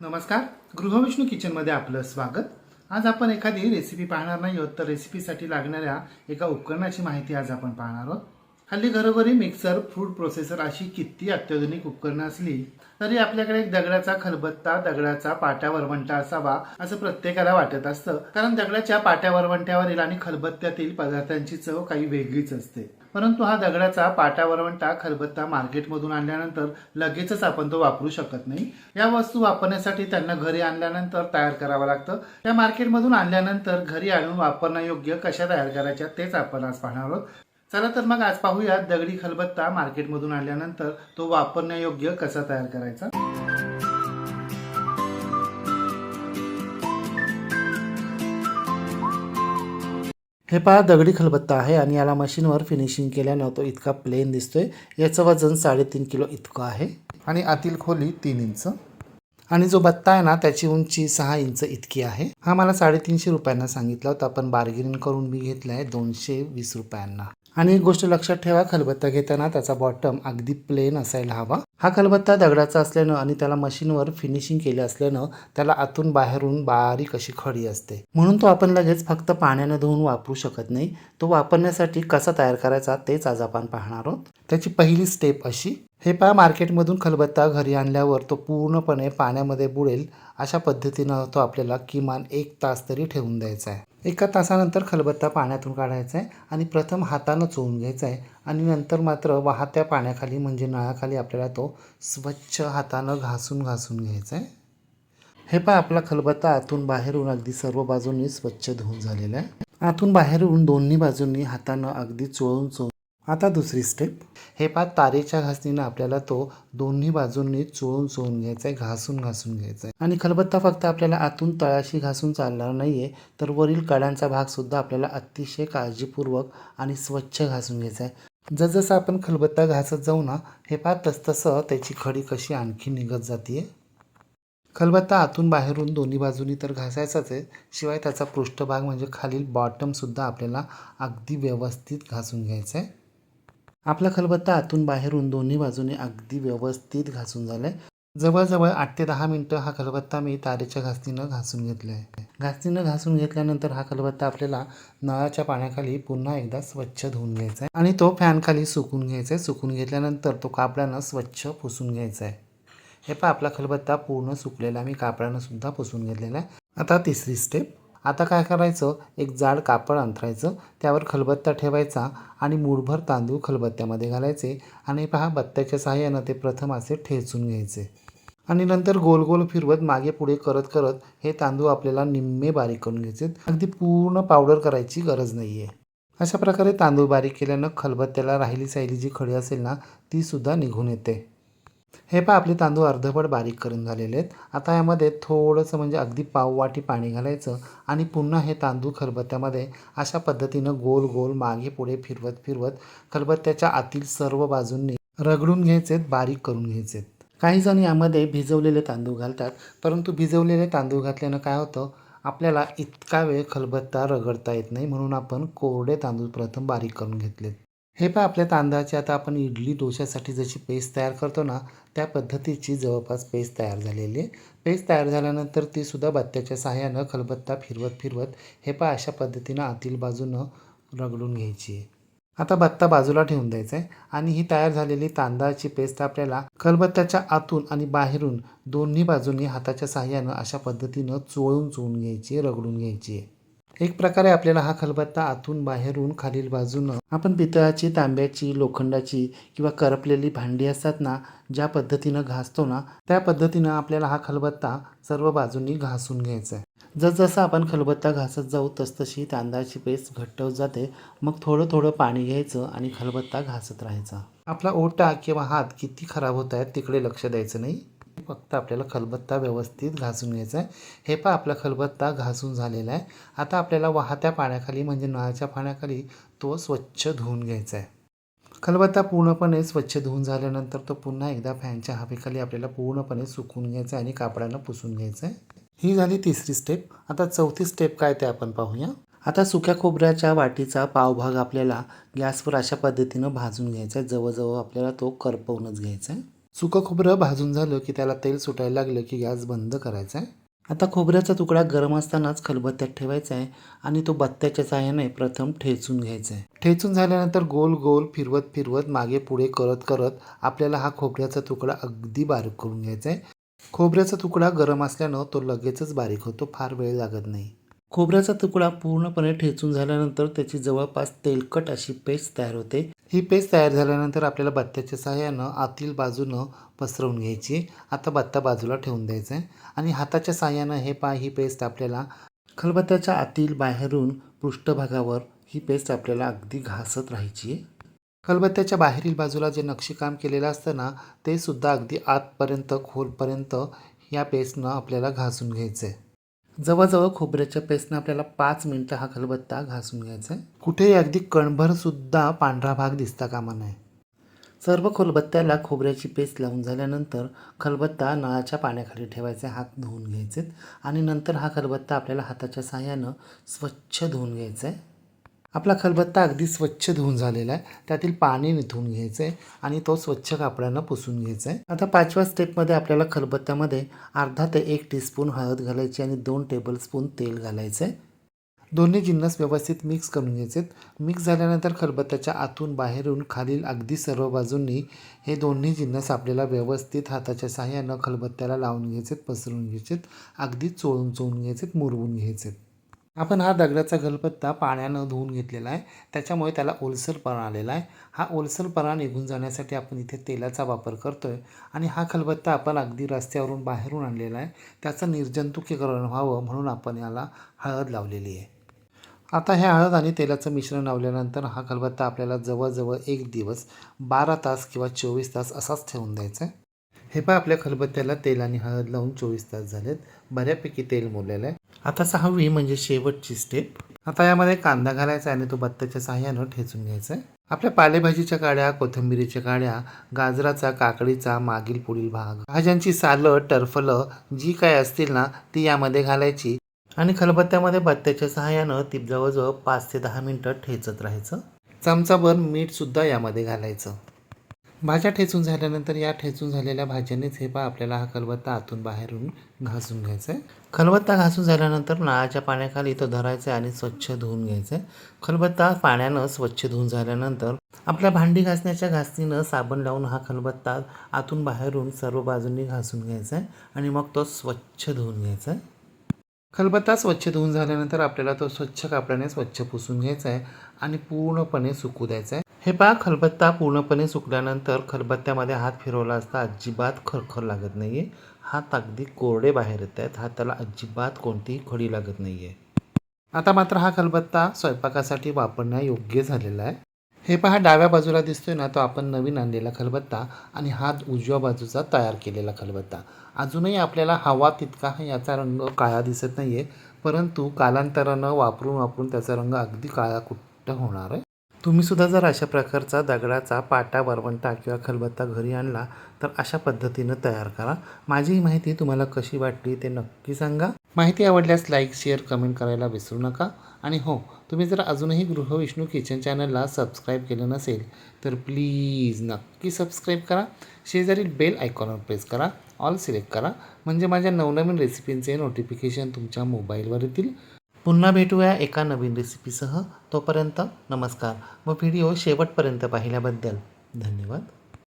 नमस्कार. गृहविष्णू किचनमध्ये आपलं स्वागत. आज आपण एखादी रेसिपी पाहणार नाही आहोत तर रेसिपीसाठी लागणाऱ्या एका उपकरणाची माहिती आज आपण पाहणार आहोत. हल्ली घरोघरी मिक्सर फूड प्रोसेसर अशी किती अत्याधुनिक उपकरणं असली तरी आपल्याकडे एक दगडाचा खलबत्ता दगडाचा पाट्या वरवंटा असावा असं प्रत्येकाला वाटत असतं. कारण दगडाच्या पाट्या वरवंट्यावरील आणि खलबत्त्यातील पदार्थांची चव काही वेगळीच असते. परंतु हा दगडाचा पाट्या वरवंटा खलबत्ता मार्केटमधून आणल्यानंतर लगेचच आपण तो वापरू शकत नाही. या वस्तू वापरण्यासाठी त्यांना घरी आणल्यानंतर तयार करावं लागतं. त्या मार्केटमधून आणल्यानंतर घरी आणून वापरण्यायोग्य कशा तयार करायच्या तेच आपण आज पाहणार आहोत. चला तर मग आज पाहूया दगडी खलबत्ता मार्केटमधून आणल्यानंतर तो वापरण्यायोग्य कसा तयार करायचा? हे पहा दगडी खलबत्ता आहे आणि याला मशीनवर फिनिशिंग केल्यानं तो इतका प्लेन दिसतोय. याचं वजन साडेतीन किलो इतकं आहे. आणि आतील खोली तीन इंच. आणि जो बत्ता आहे ना त्याची उंची सहा इंच इतकी आहे. हा मला साडेतीनशे रुपयांना सांगितला होता पण बार्गेनिंग करून मी घेतला आहे दोनशे वीस रुपयांना. आणि एक गोष्ट लक्षात ठेवा खलबत्ता घेताना त्याचा बॉटम अगदी प्लेन असायला हवा. हा खलबत्ता दगडाचा असल्यानं आणि त्याला मशीनवर फिनिशिंग केले असल्यानं त्याला आतून बाहेरून बारीक अशी खडी असते. म्हणून तो आपण लगेच फक्त पाण्यानं धुवून वापरू शकत नाही. तो वापरण्यासाठी कसा तयार करायचा तेच आज आपण पाहणार आहोत. त्याची पहिली स्टेप अशी हे पहा मार्केटमधून खलबत्ता घरी आणल्यावर तो पूर्णपणे पाण्यामध्ये बुडेल अशा पद्धतीनं तो आपल्याला किमान एक तास तरी ठेवून द्यायचा आहे. एका तासानंतर खलबत्ता पाण्यातून काढायचा आहे आणि प्रथम हातानं चोळून घ्यायचा आहे आणि नंतर मात्र वाहत्या पाण्याखाली म्हणजे नळाखाली आपल्याला तो स्वच्छ हातानं घासून घासून घ्यायचा आहे. हे पहा आपला खलबत्ता आतून बाहेरून अगदी सर्व बाजूंनी स्वच्छ धुवून झालेला आहे. आतून बाहेरून दोन्ही बाजूंनी हातानं अगदी चोळून चोळून आता दुसरी स्टेप हे पहा तारेच्या घासणीनं आपल्याला तो दोन्ही बाजूंनी चोळून चोळून घ्यायचा आहे घासून घासून घ्यायचा आहे आणि खलबत्ता फक्त आपल्याला आतून तळाशी घासून चालणार नाही आहे तर वरील कड्यांचा भागसुद्धा आपल्याला अतिशय काळजीपूर्वक आणि स्वच्छ घासून घ्यायचा आहे जसजसं आपण खलबत्ता घासत जाऊ ना हे पहा तसतसं त्याची खडी कशी आणखी निघत जाते खलबत्ता आतून बाहेरून दोन्ही बाजूनी तर घासायचाच आहे शिवाय त्याचा पृष्ठभाग म्हणजे खालील बॉटमसुद्धा आपल्याला अगदी व्यवस्थित घासून घ्यायचा आहे आपला खलबत्ता आतून बाहेरून दोन्ही बाजूने अगदी व्यवस्थित घासून झाला आहे जवळजवळ आठ ते दहा मिनटं हा खलबत्ता मी तारेच्या घासणीनं घासून घेतला आहे घासणीनं घासून घेतल्यानंतर हा खलबत्ता आपल्याला नळाच्या पाण्याखाली पुन्हा एकदा स्वच्छ धुवून घ्यायचा आहे आणि तो फॅनखाली सुकून घ्यायचा आहे सुकून घेतल्यानंतर तो कापडानं स्वच्छ पुसून घ्यायचा आहे हे पहा आपला खलबत्ता पूर्ण सुकलेला मी कापडानं सुद्धा पुसून घेतलेला आहे. आता तिसरी स्टेप आता काय करायचं? एक जाड कापड अंथरायचं त्यावर खलबत्ता ठेवायचा आणि मूठभर तांदूळ खलबत्त्यामध्ये घालायचे आणि पहा बत्त्याच्या सहाय्यानं ते प्रथम असे ठेचून घ्यायचे. आणि नंतर गोल गोल फिरवत मागे पुढे करत करत हे तांदूळ आपल्याला निम्मे बारीक करून घ्यायचे. अगदी पूर्ण पावडर करायची गरज नाही आहे अशा प्रकारे तांदूळ बारीक केल्यानं खलबत्त्याला राहिली साहिली जी खडी असेल ना ती सुद्धा निघून येते. हे पहा आपले तांदूळ अर्धवट बारीक करून झालेले आहेत. आता यामध्ये थोडंसं म्हणजे अगदी पाव वाटी पाणी घालायचं आणि पुन्हा हे तांदूळ खलबत्त्यामध्ये अशा पद्धतीनं गोल गोल मागे पुढे फिरवत फिरवत खलबत्त्याच्या आतील सर्व बाजूंनी रगडून घ्यायचेत बारीक करून घ्यायचेत. काही जण यामध्ये भिजवलेले तांदूळ घालतात परंतु भिजवलेले तांदूळ घातल्यानं काय होतं आपल्याला इतका वेळ खलबत्ता रगडता येत नाही म्हणून आपण कोरडे तांदूळ प्रथम बारीक करून घेतलेत. हे पहा आपल्या तांदळाची आता आपण इडली डोश्यासाठी जशी पेस्ट तयार करतो ना त्या पद्धतीची जवळपास पेस्ट तयार झालेली आहे. पेस्ट तयार झाल्यानंतर ती सुद्धा बत्त्याच्या सहाय्यानं खलबत्ता फिरवत फिरवत हे पहा अशा पद्धतीनं आतील बाजूनं रगडून घ्यायची आहे. आता बत्ता बाजूला ठेवून द्यायचा आहे आणि ही तयार झालेली तांदळाची पेस्ट आपल्याला खलबत्त्याच्या आतून आणि बाहेरून दोन्ही बाजूंनी हाताच्या सहाय्यानं अशा पद्धतीनं चोळून चोळून घ्यायची आहे रगडून घ्यायची आहे. एक प्रकारे आपल्याला हा खलबत्ता आतून बाहेरून खालील बाजूनं आपण पितळाची तांब्याची लोखंडाची किंवा करपलेली भांडी असतात ना ज्या पद्धतीनं घासतो ना त्या पद्धतीनं आपल्याला हा खलबत्ता सर्व बाजूंनी घासून घ्यायचा आहे जसजसं आपण खलबत्ता घासत जाऊ तसतशी तांदळाची पेस्ट घट्ट होत जाते. मग थोडं थोडं पाणी घ्यायचं आणि खलबत्ता घासत राहायचा. आपला ओटा किंवा हात किती खराब होत आहेत तिकडे लक्ष द्यायचं नाही. फक्त आपल्याला खलबत्ता व्यवस्थित घासून घ्यायचा आहे. हे पहा आपला खलबत्ता घासून झालेला आहे. आता आपल्याला वाहत्या पाण्याखाली म्हणजे नळाच्या पाण्याखाली तो स्वच्छ धुवून घ्यायचा आहे. खलबत्ता पूर्णपणे स्वच्छ धुवून झाल्यानंतर तो पुन्हा एकदा फॅनच्या हवेखाली आपल्याला पूर्णपणे सुकून घ्यायचा आहे आणि कापडानं पुसून घ्यायचं आहे. ही झाली तिसरी स्टेप आता चौथी स्टेप काय ते आपण पाहूया. आता सुक्या खोबऱ्याच्या वाटीचा पावभाग आपल्याला गॅसवर अशा पद्धतीनं भाजून घ्यायचा आहे. जवळजवळ आपल्याला तो करपवूनच घ्यायचा आहे. सुकं खोबरं भाजून झालं की त्याला तेल सुटायला लागलं की गॅस बंद करायचा आहे. आता खोबऱ्याचा तुकडा गरम असतानाच खलबत्त्यात ठेवायचा आहे आणि तो बत्त्याच्या साहाय्याने प्रथम ठेचून घ्यायचा आहे. ठेचून झाल्यानंतर गोल गोल फिरवत फिरवत मागे पुढे करत करत आपल्याला हा खोबऱ्याचा तुकडा अगदी बारीक करून घ्यायचा आहे. खोबऱ्याचा तुकडा गरम असल्यानं तो लगेचच बारीक होतो फार वेळ लागत नाही. खोबऱ्याचा तुकडा पूर्णपणे ठेचून झाल्यानंतर त्याची जवळपास तेलकट अशी पेस्ट तयार होते. ही पेस्ट तयार झाल्यानंतर आपल्याला बत्त्याच्या सहाय्यानं आतील बाजूनं पसरवून घ्यायची. आता बत्ता बाजूला ठेवून द्यायचा आहे आणि हाताच्या सहाय्यानं हे पा ही पेस्ट आपल्याला खलबत्त्याच्या आतील बाहेरून पृष्ठभागावर ही पेस्ट आपल्याला अगदी घासत राहायची. आहे खलबत्त्याच्या बाहेरील बाजूला जे नक्षीकाम केलेलं असतं ना ते सुद्धा अगदी आतपर्यंत खोलपर्यंत या पेस्टनं आपल्याला घासून घ्यायचं आहे जवळजवळ खोबऱ्याच्या पेस्टनं आपल्याला पाच मिनटं हा खलबत्ता घासून घ्यायचा आहे. कुठेही अगदी कणभरसुद्धा पांढरा भाग दिसता कामा नये. सर्व खलबत्त्याला खोबऱ्याची पेस्ट लावून झाल्यानंतर खलबत्ता नळाच्या पाण्याखाली ठेवायचे हात धुवून घ्यायचे आणि नंतर हा खलबत्ता आपल्याला हाताच्या साह्यानं स्वच्छ धुवून घ्यायचा आहे. आपला खलबत्ता अगदी स्वच्छ धुवून झालेला आहे. त्यातील पाणी निथून घ्यायचं आहे आणि तो स्वच्छ कापडानं पुसून घ्यायचा आहे आता पाचव्या स्टेपमध्ये आपल्याला खलबत्त्यामध्ये अर्धा ते एक टीस्पून हळद घालायची आणि दोन टेबलस्पून तेल घालायचं आहे दोन्ही जिन्नस व्यवस्थित मिक्स करून घ्यायचे मिक्स झाल्यानंतर खलबत्त्याच्या आतून बाहेरून खालील अगदी सर्व बाजूंनी हे दोन्ही जिन्नस आपल्याला व्यवस्थित हाताच्या साह्यानं खलबत्त्याला लावून घ्यायचेत पसरून घ्यायचेत. अगदी चोळून चोळून घ्यायचेत मुरवून घ्यायचेत. आपण हा दगडाचा गलबत्ता पाण्यानं धुवून घेतलेला आहे. त्याच्यामुळे त्याला ओलसरपणा आलेला आहे. हा ओलसरपणा निघून जाण्यासाठी आपण इथे तेलाचा वापर करतो आहे आणि हा खलबत्ता आपण अगदी रस्त्यावरून बाहेरून आणलेला आहे. त्याचं निर्जंतुकीकरण व्हावं म्हणून आपण याला हळद लावलेली आहे. आता हे हळद आणि तेलाचं मिश्रण लावल्यानंतर हा खलबत्ता आपल्याला जवळजवळ एक दिवस बारा तास किंवा चोवीस तास असाच ठेवून द्यायचा आहे. हे पहा आपल्या खलबत्त्याला तेल आणि हळद लावून चोवीस तास झालेत. बऱ्यापैकी तेल मोडलेलं आहे. आता सहावी म्हणजे शेवटची स्टेप आता यामध्ये कांदा घालायचा आहे आणि तो बत्त्याच्या सहाय्यानं ठेचून घ्यायचा आहे. आपल्या पालेभाजीच्या काड्या कोथिंबिरीच्या काड्या गाजराचा काकडीचा मागील पुढील भाग. भाज्यांची सालं टरफलं जी काय असतील ना ती यामध्ये घालायची. आणि खलबत्त्यामध्ये बत्त्याच्या सहाय्यानं ती जवळजवळ पाच ते दहा मिनटं ठेचत राहायचं. चमचाभर मीठसुद्धा यामध्ये घालायचं. भाज्या ठेचून झाल्यानंतर या ठेचून झालेल्या भाज्यांनीच हे पा आपल्याला हा खलबत्ता आतून बाहेरून घासून घ्यायचा आहे खलबत्ता घासून झाल्यानंतर नळाच्या पाण्याखाली तो धरायचा आहे आणि स्वच्छ धुवून घ्यायचा आहे खलबत्ता पाण्यानं स्वच्छ धुवून झाल्यानंतर आपल्या भांडी घासण्याच्या घासणीनं साबण लावून हा खलबत्ता आतून बाहेरून सर्व बाजूंनी घासून घ्यायचा आहे आणि मग तो स्वच्छ धुवून घ्यायचा आहे खलबत्ता स्वच्छ धुवून झाल्यानंतर आपल्याला तो स्वच्छ कापडाने स्वच्छ पुसून घ्यायचा आहे आणि पूर्णपणे सुकू द्यायचा आहे हे पहा खलबत्ता पूर्णपणे सुकल्यानंतर खलबत्त्यामध्ये हात फिरवला असता अजिबात खरखर लागत नाही आहे हात अगदी कोरडे बाहेर येत आहेत. हाताला अजिबात कोणतीही खडी लागत नाही आहे आता मात्र हा खलबत्ता स्वयंपाकासाठी वापरण्यायोग्य झालेला आहे. हे पहा डाव्या बाजूला दिसतोय ना तो आपण नवीन आणलेला खलबत्ता आणि हा उजव्या बाजूचा तयार केलेला खलबत्ता. अजूनही आपल्याला हवा तितका याचा रंग काळा दिसत नाही आहे परंतु कालांतरानं वापरून वापरून त्याचा रंग अगदी काळा कुट्ट होणार आहे. तुम्ही सुद्धा जर अशा प्रकारचा दगडाचा पाटा वरवंटा किंवा खलबत्ता घरी आणला तर अशा पद्धतीनं तयार करा. माझी ही माहिती तुम्हाला कशी वाटली ते नक्की सांगा. माहिती आवडल्यास लाईक शेअर कमेंट करायला विसरू नका. आणि हो तुम्ही जर अजूनही गृहविष्णू किचन चॅनलला सबस्क्राईब केलं नसेल तर प्लीज नक्की सबस्क्राईब करा. शेजारील बेल आयकॉनवर प्रेस करा. ऑल सिलेक्ट करा. म्हणजे माझ्या नवनवीन रेसिपींचे नोटिफिकेशन तुमच्या मोबाईलवर येतील. पुन्हा भेटूया एका नवीन रेसिपीसह तोपर्यंत नमस्कार. व व्हिडिओ शेवटपर्यंत पाहिल्याबद्दल धन्यवाद.